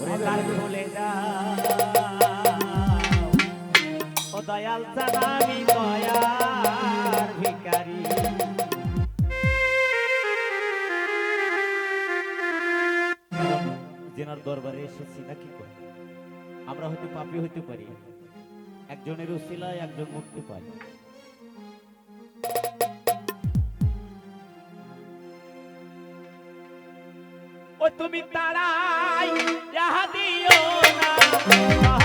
ওরে দ্বার খুলে দাও ও দয়াল সালামি দয়ার ভিকারী জেনার দরবারে এসেছি নাকি করে? আমরা হয়তো পাপি হইতে পারি। একজনের উশিলায় একজন মুক্তি পায় ও তুমি তারাই যাহা দিও না।